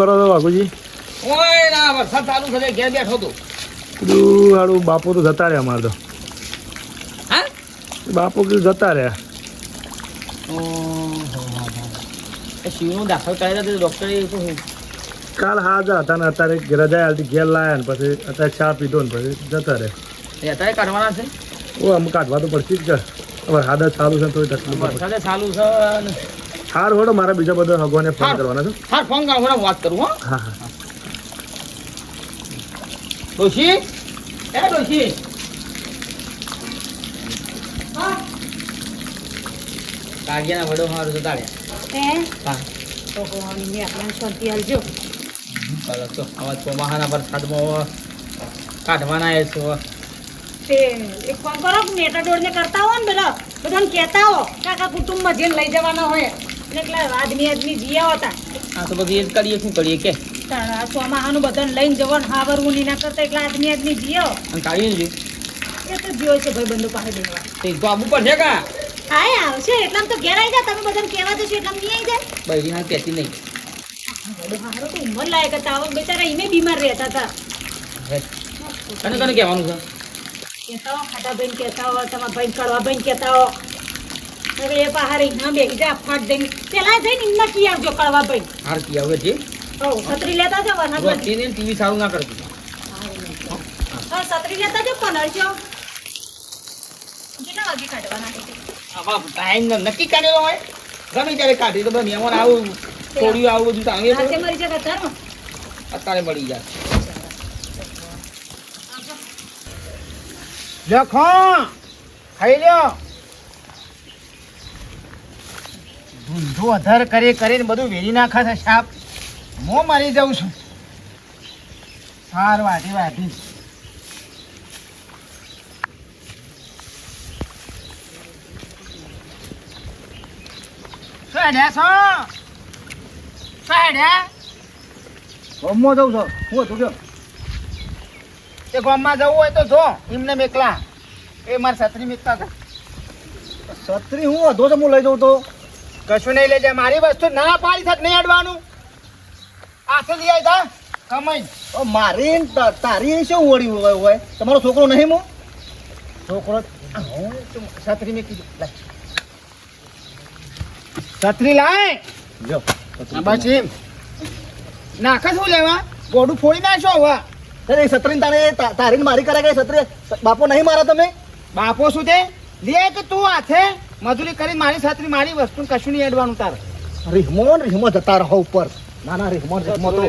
કરો છો બાપુજી? ઓય ના વરસાદ ચાલુ છે ઘેર બેઠો તો કીધું હારું બાપુ તો જતા રહ્યા અમારે તો. હા? બાપુ કીધું જતા રહ્યા. શિવનું દાખલ કરેલા તો ડોક્ટરે તો કાલ હાજર હતા ને અત્યારે રજા હાલથી ઘેર લાયા ને પછી અત્યારે ચા પીધો ને પછી જતા રહે એ અત્યારે કાઢવાના છે? ઓ અમુક કાઢવા તો પડશે જ કે. હવે હાદર ચાલુ છે તો તકલીફ ચાલુ છે. હાર હોડો મારા બીજા બધા ભગવાને ફોન હાર. કરવાના છે. હા ફોન કરો હું વાત કરું હો. હા હા. ડોશી? એ ડોશી. કાગિયાના વડો મારું જતા રહ્યા હે? હા. કોણ ને આપણા શાંતિ આલજો ચાલો તો આવા ચોમાસાના વરસાદમાં કાઢવાના એ છો. તે એક કામ કરો નેટા દોડને કરતા હો ને બધા. બધાને કહેતા હો કાકા કુટુંબમાં જેને લઈ જવાના હોય. એટલે એટલા આદમી આદમી જીયા હતા? આ તો બધી એ કરીએ. શું કરીએ કે? તારા ચોમાહાનું બધાને લઈને જવાનું હાવરવું નહીં ના કરતા એટલા આદમી આદમી જીયો અને કાઢીએ ને એ તો જીવો છે ભાઈ બંધુ પાસે બેસવા. તે તો આવવું પડશે કા? હા આવશે. એટલામ તો ઘેર આવી જા તમે બધાને કહેવા જશો એટલામ નહીં આવી જાય. બૈરી હા કહેતી નહીં. બધું તો ઉંમર લાયક હતા. આવા બિચારા એને બીમાર રહેતા હતા. કહેવાનું છે? કહેતા હો ખાટા ભાઈ કહેતા હો તમારા ભાઈ કડવા ભાઈ કહેતા હો. હવે એ પહાડ ના બેસી જાય ફાટ દઈને. પેલા જઈને એમના કી આવજો કડવા ભાઈ. હાર કી આવે છે છત્રી લેતા જાઓ વરસાદ વસ્તીને ટીવી સારું ના કરતી. હા છત્રી લેતા જાઓ પણ હરજો કેટલા વાગે કાઢવાના છે? આવા ટાઈમ નક્કી કાઢેલો હોય? ગમે ત્યારે કાઢી તો મહેમાન આવું થોડું આવું બધું તો. આવે રાતે મરી જતા ધર્મ. અત્યારે મળી જાય લખો ખાઈ લ્યો. ધૂંધું અધર કરી કરીને બધું વેરી નાખે છે સાપ. હું મરી જાઉં છું. સાર વાટી શું હેડ્યા છો? શું હેડ્યા ગમમાં જઉં છો. હું હતું ગયો તે ગામમાં જવું હોય તો જો એમને મેકલા. એ મારા છત્રી મેકતા હતા. છત્રી હું અધો તો હું લઈ જઉં તો? કશું નહીં લેજે મારી વસ્તુ ના પાડી થાક નહીં અડવાનું? આસે લઈ આવી તા કમાઈ. ઓ મારી તારી શું વળી હોય હોય? તમારો છોકરો નહીં મો? છોકરો હું છત્રી મેં કીધું. લાય. છત્રી લાય. જો આ નાખ શું લેવા? ગોડું ફોડી નાખશો હવા અરે છત્રી તારે તારીને તારી ને મારી કરે કે છત્રી? બાપો નહીં મારા તમે? બાપો શું તે? લે કે તું હાથે? મજૂરી કરી મારી સાથે મારી વસ્તુ કશું નહીં અડવાનું તારે. રીહમો ને રીહમો જતા રહો ઉપર. ના ના રીહમો ને રીહમો તો.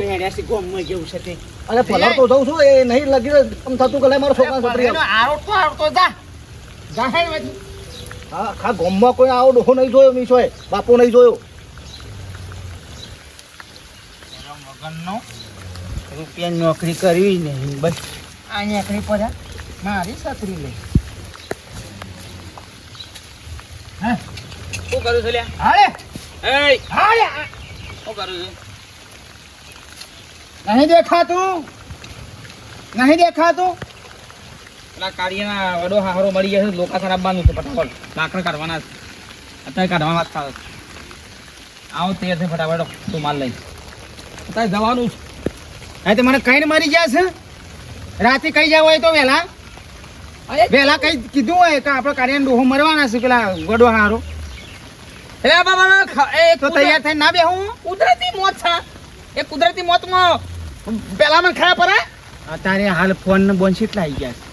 અને પલાર તો. જઉં છું એ નહીં લગી એમ થતું કે મારો છોકરા છોકરી આવ. આરોટતો આરોટતો જા. જા હેડ વધી. હા ખા ગોમમાં કોઈ આવો ડોહો નહીં જોયો મીશોએ બાપો નહીં જોયો. મગનનો રૂપિયા નોકરી કરવી નહીં બસ. આ નોકરી પર મારી છત્રી લઈ. હા? શું કરું છું લ્યા? હાલે? એ હાલે? શું કરું છું? નહીં દેખાતું? નહીં દેખાતું? પેલા કાઢીના વડો હારો મળી ગયા છે ખરાબ બાંધું છે ફટાફટ. લાકડા કાઢવાના છે. અત્યારે કાઢવા જ થાય. આવો તૈયાર છે ફટાફટ તું માલ લઈ. અત્યારે જવાનું છે હા તો મને કઈ મરી ગયા છે? રાતે કઈ જાવ હોય તો વહેલા? અરે વહેલા કઈ કીધું હોય કે આપણે કાર્યાન ડોહો મરવાના છે પેલા ગડો હારો. એ બાબા એ તો તૈયાર થઈને ના બેહું? કુદરતી મોત છે. એ કુદરતી મોતમાં પેલા મને ખરા પડે અત્યારે હાલ ફોન ને બોન કેટલા આવી ગયા છે.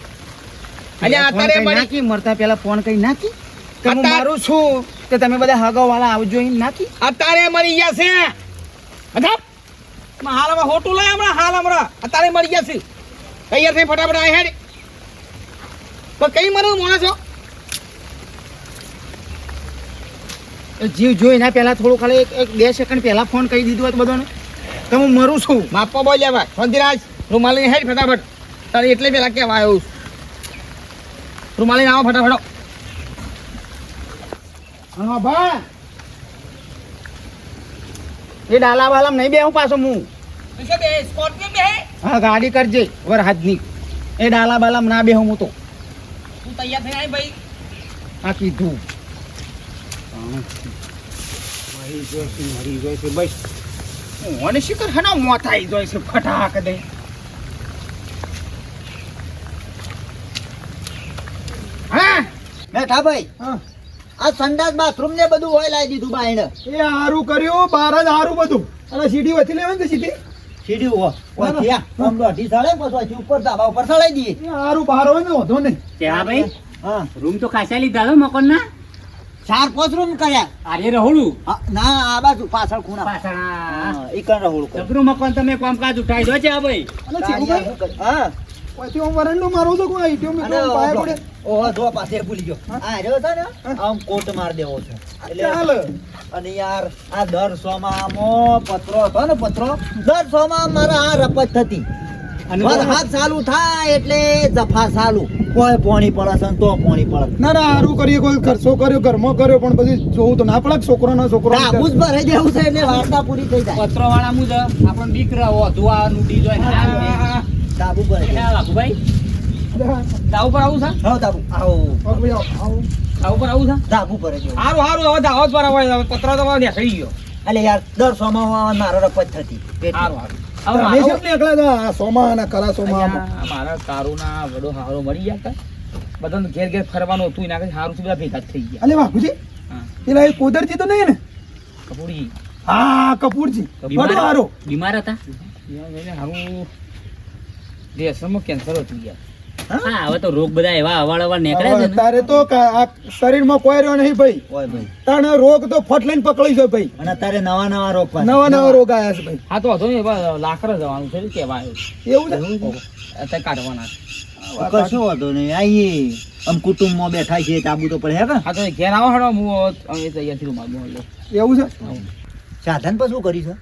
અને અત્યારે નાખી? મરતા પેલા ફોન કઈ નાખી? કે હું મારું છું કે તમે બધા હગાવ વાળા આવજો એમ નાખી? અત્યારે મરી ગયા છે. હાલ હાલમાં હોટું લાય હમણાં હાલ હમણાં. અત્યારે મરી ગયા છે. તૈયાર થઈ ફટાફટ આ હેડ. પણ કઈ મને મોણા છો જીવ જોઈ ના પહેલા થોડું ખાલી એક બે સેકન્ડ પહેલા ફોન કહી દીધું હોત બધાને. તો હું મરું છું. માપવા બોલ લેવા શાંતિરાજ રૂમાલી હેડ ફટાફટ. તારે એટલે પેલા કહેવા આવ્યો રૂમાલી આવો ફટાફટ. હા ભા એ ડાલા વાલા નહીં બેહું પાછો હું. સ્કોર્પિયો બે હા ગાડી કરજે. વર હાથની એ ડાલા બાલામ ના બેહું હું તો. તું તૈયાર થઈ આવી ભાઈ. આ કીધું. મરી જોઈશે મરી જોઈશે બસ મને શીખર હના મોત આવી જોઈ છે ફટાક દે. હા? બેઠા ભાઈ હા. આ સંડાસ બાથરૂમ ને બધું હોય લાવી દીધું બાઈને એ હારું કર્યું બહાર જ હારું બધું. અને સીડી વચ્ચે લેવાની છે સીડી હો ના, ના. આમ દોઢી સાડે પછી ઉપર ધાબા ઉપર સળાઈ દઈએ. એ હારું બહાર હોય ને વધો નહીં. હા ભાઈ હા. રૂમ તો ખાસા લીધા છો મકાન ના ચાર પાંચ રૂમ કર્યા. અરે રહોળું હા, ના આ બાજુ પાછળ ખૂણા. પાછળ હા, ઈ કણ રહુડું કર્યું. જબરું મકાન તમે કામકાજ ઉઠાઈ દો છે આ ભાઈ? હા. પછી હું વરંડો મારો છો કોઈ આઈટીઓ મે મેં પાય પડે. ઓહો જો પાસે ભૂલી ગયો. આ રહ્યો છે ને આમ કોટ માર દેવો છે. ચાલ. અને યાર આ દર સોમાં પત્રો હતો ને પત્રો દર સોમાં મારા આ રપત થતી. અને હાથ ચાલુ થાય એટલે જફા ચાલુ. કોઈ પોણી પડે છે ને તો પોણી પડે. ના ના સારું કરીએ કોઈ ખર્ચો કર્યો ઘરમાં કર્યો પણ પછી જોવું તો ના પડે છોકરો ના છોકરો ડાબુ જ ભરાઈ દેવું છે એટલે વાર્તા પૂરી થઈ જાય. પત્રો વાળા મુજબ આપણને બીક રહો ધુવાનું ડીઝલ ડાબુ પર જાય ભાઈ પર આવું છે? હા ડાબુ. આવો. દાવ પર આવું છે? ડાબુ પર સારું સારું હવે દાવ પર આવે પત્ર તો હવે નીકળી ગયો. એટલે યાર દર સોમાં મારો રપત થતી. સારું સારું મારો- મારા ઘેર ઘેર ફરવાનું હતું એના સારું બધા ભેગા થઈ ગયા. અલે બાપુજી. પેલા એ કોદરજી તો નહીં ને? કપૂરજી. હા કપૂરજી. બીમાર- બડો હારો. બીમાર હતા? હારું કેન્સર હતું યાર? હા? હવે તો રોગ બધા એવા અવાળ અવાળ નીકળે છે ને. તારે તો આ શરીરમાં કોઈ રહ્યો નહીં ભાઈ. ઓય ભાઈ. રોગ તો ફટ લઈને પકડી જાય ભાઈ. અને અત્યારે નવા નવા રોગ નવા નવા રોગ આવ્યા છે ભાઈ. હા તો વાંધો નહીં હવે જવાનું છે કેવા એવું છે? અત્યારે કાઢવાના કશો વાંધો નહીં આઈએ. આમ કુટુંબમાં બેઠા છીએ આબુ તો પડે હે તો ઘેર આવો હડો હું એવું છે? સાધન પર શું કરી છે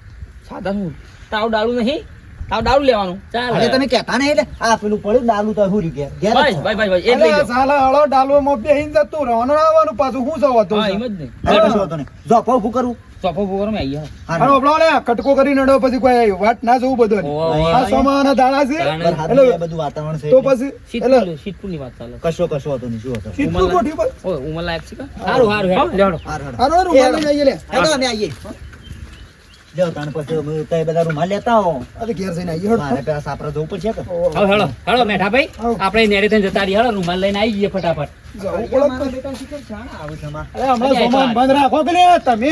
સાધન શું તાવ ડાળું નહીં? તાવ દારૂ લેવાનું. અરે તમે કહેતા નહીં એટલે? આ પેલું પડ્યું દારૂ તો હુરી ગયા ઘેર. ભાઈ ભાઈ ભાઈ એટલે સાલા હળો ડાલવામાં બેહીને જતું રહેવાનું આવવાનું પાછું હું જવા તો હા છું. એમ જ ને. અરે કશો જો પાવ શું કરું? ચોપો ફુગરમાં આવી હા, હાલો આપણો લે કટકો કરી નડો પછી કોઈ વાટ ના જવું બધું આ સોમાના દાડા છે. એટલે બધું વાતાવરણ છે તો પછી એટલે શીતપુર શીતપુરની વાત ચાલે. કશો કશો હતો નહીં શું હતો નહીં. કોઠી પર? ઓય ઉમર લાયક છે કા? સારું સારું હેડો. લેવડો હાર હાર. હાલો રૂમાલ લઈને આવીએ લે. હેડો અમે આવીએ લ્યો તાણ પછી અમે તઈ બધા રૂમાલ લેતા હો અરે ઘેર જઈને આવી હેડો. મારે પેલા સાપરા જવું પડશે કે? હેડો હેડો હેડો મેઠા ભાઈ આપણે નેરે થઈને જતા રહીએ હેડો રૂમાલ લઈને આવી ગઈએ ફટાફટ બંધ રાખો કે તમે.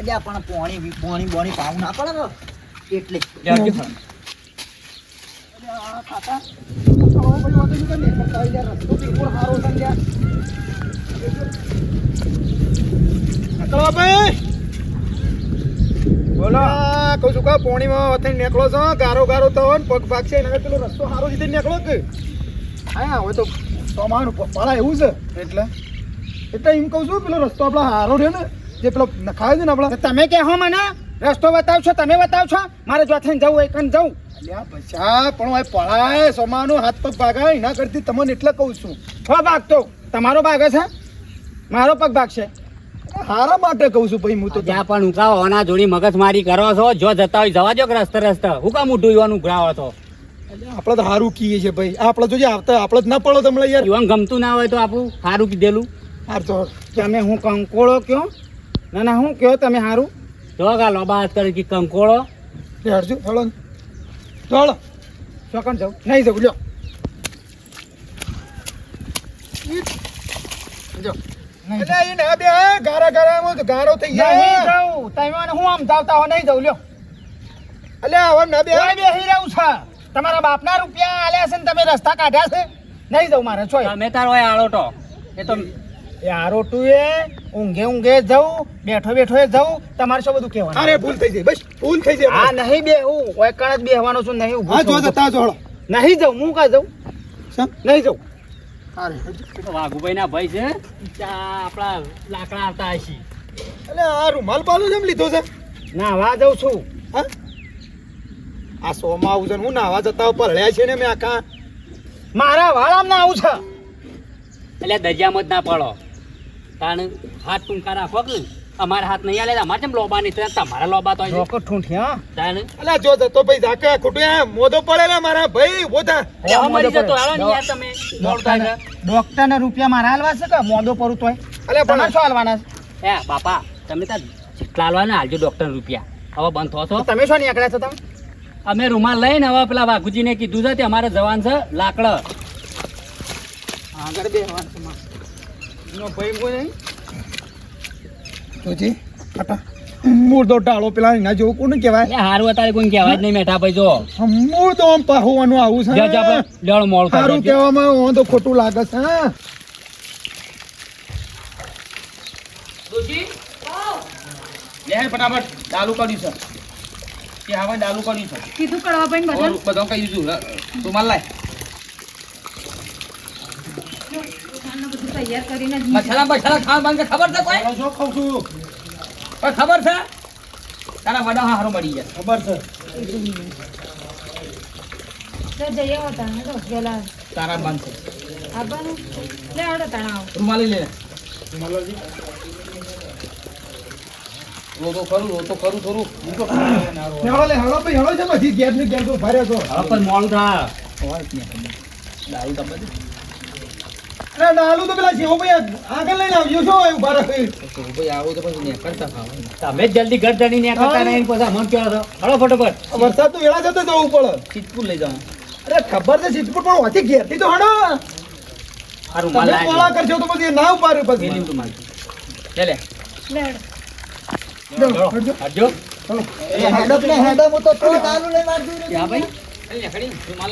અલ્યા પણ પોણી પોણી બોણી પાવું ના પડે ને એટલે. લેવડો ફટાફટ. ચલો ભાઈ. બોલો. કહું છું કે પોણીમાં વથે નીકળો છો ગારો ગારો તો હોય પગ ભાગશે એના પેલો રસ્તો સારો રીતે નીકળો કે? હા હવે તો સોમાનું પળા એવું છે. એટલે? એટલે એમ કહું છું પેલો રસ્તો આપણો હારો રહ્યો ને જે પેલો નખાયો છે ને આપણે. તમે કે હો મને રસ્તો બતાવશો તમે બતાવશો મારે જોથે જવું એક જવું. અલ્યા બચા પણ હવે પળાય સોમાનું હાથ પગ ભાગાય એના કરતી તમને એટલે કહું છું. હો ભાગતો તમારો ભાગે છે મારો પગ ભાગશે. હારા માટે કહું છું ભાઈ હું તો ત્યાં પણ ઉકાવો ઓના જોડી મગજમારી કરો છો? જો જતા હોય જવા દો કે રસ્તે રસ્તે. હું કામ ઉઠું યુવાનું ઉઘરાવો છો આપણે તો હારું કીએ છે ભાઈ. આપણે જોજે આવતા આપણે જ ના પડો તમને યાર. યુવાન ગમતું ના હોય તો આપણું સારું કીધેલું? હાર તો તમે હું કંકોળો કયો? ના ના હું કયો તમે સારું જો ગા લોબા કરી કે કંકોળો? હેડો ને. ચાલો ચોકન જાઉં. નહીં જાઉં લ્યો. જો. એટલે ઈ ના બે ગારા ગારામાં તો ગારો થઈ નહીં જાઉં. તમે હું આમ જાવતા હો નહીં જાઉં લ્યો. અલ્યા હવે ના બે. બેસી રહ્યું છે? તમારા બાપના રૂપિયા આલ્યા છે ને તમે રસ્તા કાઢ્યા છે? નહીં જાઉં મારે છો તમે તારો હોય આરોટો. એ તો એ આરોટું એ ઊંઘે ઊંઘે જવું બેઠો બેઠો એ જવું તમારે શું બધું કહેવાનું? અરે ભૂલ થઈ જાય બસ ભૂલ થઈ જાય આ નહીં બેહું કોઈ કણ જ બેહવાનો છું નહીં હું હા જો જતા જો નહીં જવું હું કા જાઉં? નહીં જાઉં. અરે વાઘુભાઈ ના ભાઈ છે આપણા લાકડા આવતા હશે. એટલે આ રૂમાલ પાલો જેમ લીધો છે? નાવા જાઉં છું. હા? આ સોમાં આવું છે હું નાવા જતા પલળ્યા છે ને મેં આખા. મારા વાળામ ના આવું છે. એટલે દરિયામાં જ ના પડો. તારે હાથ ટૂંકા રાખો કે અમારા હાથ નહીં આલે અમારે જેમ લોબા નહીં થયા? તમારા લોબા તો. રોકો ઠૂંઠી હા. તાણ. જો જતો ભાઈ ઝાકે ખોટું મોધો મોદો પડે ને મારા ભાઈ બોધા અમારી જતો હાલો ને યાર તમે મોડું થાય ડોક્ટર ને રૂપિયા મારા હાલવા છે કે મોદો પરું તોય? અલે પણ શું હાલવાના છે? એ બાપા તમે તાર જેટલા હાલવા ને હાલજો ડોક્ટર રૂપિયા. હવે બંધ થો છો. તમે શું નીકળ્યા છો તમે? અમે રૂમાલ લઈને હવે પેલા વાઘુજીને કીધું છે કે અમારે જવાન છે લાકડ. આગળ બે નો ભાઈ કોઈ નહીં? જોજી કાટા મૂળ તો ટાળો પેલા એના જેવું કોને કહેવાય? હારું અત્યારે કોઈ કહેવાય જ નહીં મેઠા ભાઈ જો. મૂળ તો આમ પાહોવાનું આવું છે. લેવડો મોડું સારું કહેવામાં હું તો ખોટું લાગે છે હા. લે ફટાફટ ડાલુ કર્યું છે. કે હવે ડાલુ કર્યું છે. કીધું કડવા ભાઈ બધા. ઓર બધો કહી તું માલ લાય. બધું તૈયાર કરીને જ મસાલા મસાલા ખાવા બંધ ખબર છે કોઈ? શું ખાઉં છું. કોઈ ખબર છે? તારા વડા હારો મળી જાય ખબર છે. તો તો તારા બંધ છે. આવવાનું લે આવડો તણાવ રૂમાલી લે. લો તો કરું રો તો કરું થોડું હેળો લે હેળો ભાઈ હેળો છે પછી ગેર ને ગેર તો રહ્યો છો. હવે પણ મોડું થાય ડાલુ તમે દે. ડાલુ તો પેલા આગળ લઈને આવ્યો છો એ ઊભા તો તો પછી તમે જલ્દી ઘર ને નહીં પછી અમને કહો છો હળો ફટોફટ. વરસાદ તો વેળા જતો જવું પડે. ચીતપુર લઈ જવાનું અરે ખબર છે સિદ્ધપુર પણ વાંચી ઘેરથી તો હડો. આ રૂમાલ તમે કરજો તો પછી ના ઉપાડ્યું પછી. મેલી. રૂમાલ લે. લે લે ને તો તો ભાઈ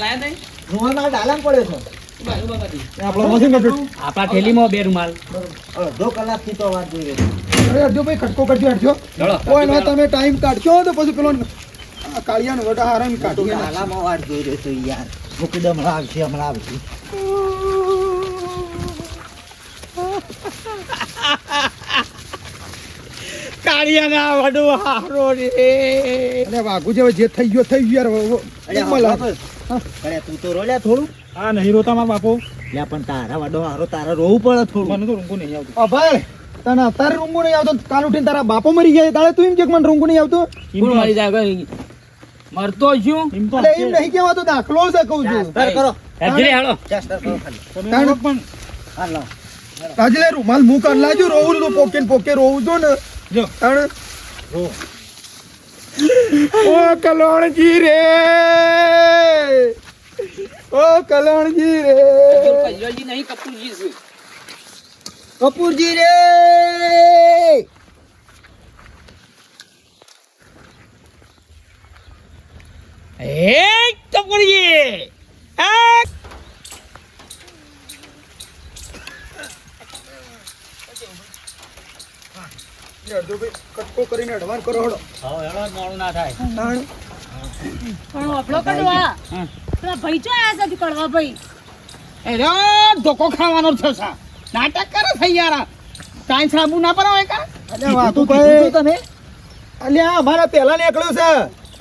લાયા તઈ? રૂમાલ મારા ડાલામાં પડ્યો છે. આપણો મશીન કટ્યું આપણા થેલીમાં બે રૂમાલ. અડધો કલાકથી તો વાત જોઈ રહ્યો અડજો ભાઈ ખટકો કરજો ચલો કોઈ ના તમે ટાઈમ કાઢશો તો પછી પેલો આ કાળિયાનો વટા હારાને તું કાઢીએ વાત જોઈ રહ્યો છું યાર. મૂકી દે હમણાં આવશે હમણાં આવશે. કાળિયાના વડો હારો રે. અરે વાઘુ જેવો જે થઈ ગયો થઈ ગયો યાર. અરે ઉંમર હા, લાગે. બાપુ. અરે તું તો રોલ્યા થોડું. હા નહીં રોતા મારા બાપુ. લ્યા પણ તારા વડો હારો તારા રોવું પડે થોડું. મને તો રૂંગું નહીં આવતું. તને અત્યારે રૂંગું નહીં આવતો કાલ ઉઠીને તારા બાપો મરી ગયા તારે તું એમ કે મને રૂંગું નહીં આવતું? કોણ મારી જાય? મરતો છું. એટલે એમ નહીં કહેવાતો દાખલો છે કહું છું. કરો. હેડજી હેડો ચાસ્ટર કરો ખાલી. તાણ પણ હા લાવ લે રૂમાલ મું કર લાજો રોવું તો પોકે પોકે રોવું તો ને. જો. તાણ ઓ કલોણજી રે. ઓ કલોણજી રે. કજરજી નહીં કપૂરજી છે. કપૂરજી રે. એ કપૂરજી આ અડધો ભાઈ કટકો કરીને અડવાન કરો હળો હવે હેડો મોડું ના થાય. તાણ પણ ઓફલો કડવા. પેલા ભાઈ ચો આયા છે કડવા ભાઈ. અરે ધોકો ખાવાનો છે સા. નાટક કરે છે યાર. કાંઈ સાબુ ના પરાવે કા અલ્યા કીધું તમે. અમારા પહેલા નીકળ્યો છે.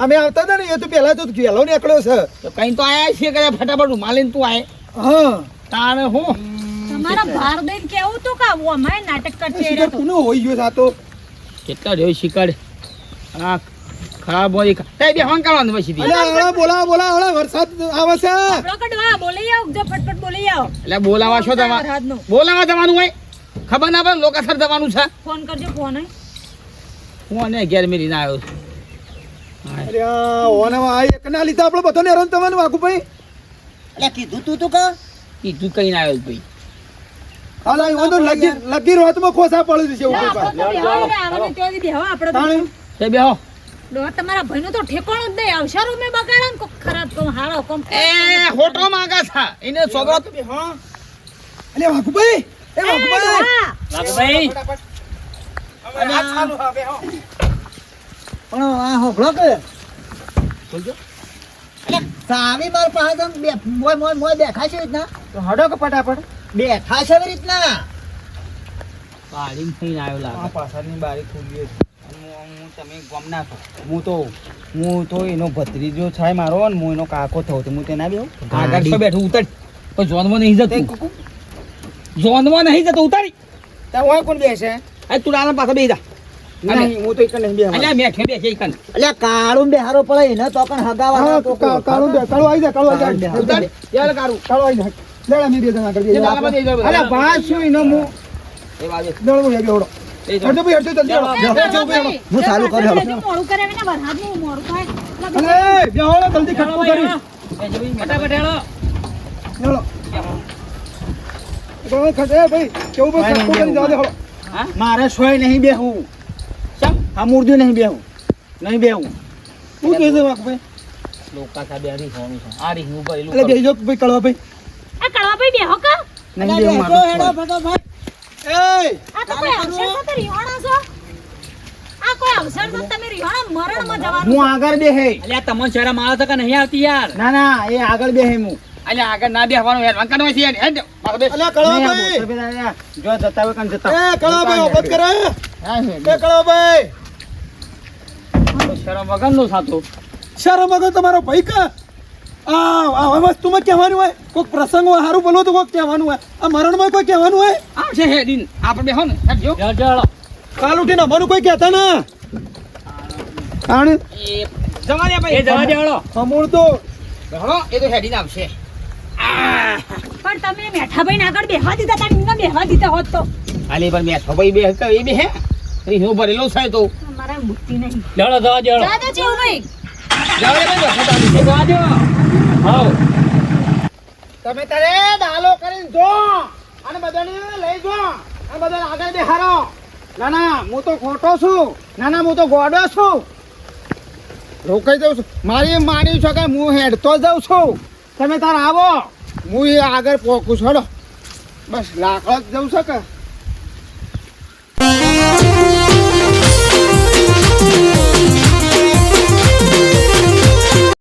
અમે આવતા હતા ને એ તો પહેલા તો પહેલો નીકળ્યો છે. તો કઈ તો આયા છે કે ફટાફટ રૂમાલ લઈને તું આય. હા. તાણે હું? તમારા ભાર દઈને કેવું તું કા ઓ અમારે નાટક કરતી તું? હોય. ગયો છે આ તો? કેટલા રહ્યો શિકાર આ ખરાબ હોય તે બે હોન કરવાનું પછી અલે અલ્યા હળો બોલા બોલા હળો વરસાદ આવે છે. ઓફલો કડવા બોલી આવ જો ફટફટ બોલી આવ. એટલે બોલાવા છો તમારે વરસાદનું. બોલાવા જવાનું હોય? ખબર ના પડે લોકાસર જવાનું છે. ફોન કરજો ફોન હે. અને અગિયાર ના આવ્યો છું. અલ્યા ઓને આ એક ના લીધા આપણે બધાને હેરાન થવાનું વાઘુ ભાઈ એટલે કીધું તું તું કા. કીધું કઈ ના આવ્યો ભાઈ. હાલા ઈ તો લગી લગી રોતમાં ખોસા પડી છે ઉપર આપણે તો બેહો તમારા ભાઈનો તો ઠેકાણું જ નહીં અવસરો મેં બગાડે ને કોક ખરાબ કોમ હારો કોમ. એ હોટો માંગા છે વાઘુ ભાઈ ડોહા, વાઘુભાઈ પણ આ હોભળો કે. એટલે સાવી માર પાસે બે મોય મોય મોય છે રીતના. તો હડો કે ફટાફટ? બેઠા છે એવી રીતના. પાડીને થઈને આવ્યો લાગે. પાછળની બારી ખુલી હું તમે ગમ ના છો. હું તો હું તો એનો ભત્રીજો છે મારો ને હું એનો કાકો થયો તો હું તેના બેહું. આગળ તો બેઠું ઉતર. પણ જોનમાં નહીં જતો. ઝોનમાં નહીં જતો ઉતારી. ત્યાં હોય કોણ બેસે? અરે તું આના પાસે બેસી જા. નહીં હું તો એક નહીં બે અલ્યા મેઠે બેસે ઈ કન એટલે કાળું બેહારો પડે એને તો પણ હગાવા કાળું બે કાળું આવી જાય કાળું આવી જા. ઉતાર. યાર કારું કાળું. આવી જા. લેડા મી બે જણા આગળ બે એ તારા પાસે જઈ જાવ. બા શું એનો હું એ બાજુ લેડો હું આવી બેહડો એ જો. હટજો ભાઈ હટજો જલ્દી હેડો. એ હેડજો કરો ભાઈ, ભાઈ. હું ચાલુ કર્યો એ મોડું કરે ને વરસાદનું મોડું થાય હેડો. અલે, જલ્દી ખટકો કરી એ જો ભાઈ, ફટાફટ હેડો. હેડો. તો હવે ભાઈ કેવું ભાઈ ખટકો કરી જવા દે હેડો. મારે સોય નહીં બેહું ચમ. આ મુર્દું નહીં બેહું નહીં બેહું શું કહે છે વાઘભાઈ લોકા સાહેબે આ રીસવાનું છે. આ એટલે જાઓ ભાઈ કળવા ભાઈ આ કળવા ભાઈ બેહો કા? નહીં બેહું મારે સોય. એ આ તો કોઈ અવસર તો રિહાણા છો? આ કોઈ અવસર તો તમે રિહાણા મરણમાં જવાનું હું આગળ બેહે. અલ્યા તમને શરમ આવે છે કે નહીં આવતી યાર? ના ના એ આગળ બેહે હું. અલ્યા આગળ ના છે હેડ. અલ્યા પેલા જો જતા હોય કાન જતા એ કળવાભાઈ ઓપત કરે હા. એ કળવાભાઈ શરમ વગરનું સાતું. શરમ વગર તમારો ભાઈ કા? આ આ વસ્તુમાં કહેવાનું હોય? કોઈક પ્રસંગ સારું બોલો તો કોઈક કહેવાનું હોય. આ મરણમાં કોઈ કહેવાનું હોય? આવશે હેડીન. આપણે બેહો ને હેડ જો. હેડજો, હેડો. કાલ ઉઠીને અમારું કોઈ કહેતા ના? આણ. જવા દે ભાઈ. જવા દે હેડો. અમૂળ તો. એ તો હેડીને આવશે. પણ તમે મેઠાભાઈ ના આગળ બેહવા દીધા તા એમને બેહવા દીધા હોત તો. હાલી પણ બેઠો ભાઈ બે હક એ બે હે? રીસનું ભરેલું છે તો. મારા બુદ્ધિ નહીં. હેડો, જવા દે હેડો. જા દે ભાઈ જાવ તમે તારે દાલો કરીને જો અને બધાને લઈ જો અને બધાને આગળ બેહારો ના ના, હું તો ખોટો છું. ના ના, હું તો ગોડો છું. રોકાઈ જાઉં છું. મારી માની છે કે હું હેડતો જાઉં છું. તમે તાર આવો. હું એ આગળ પોકું છોડો બસ, લાકડો જ જવું છું કે.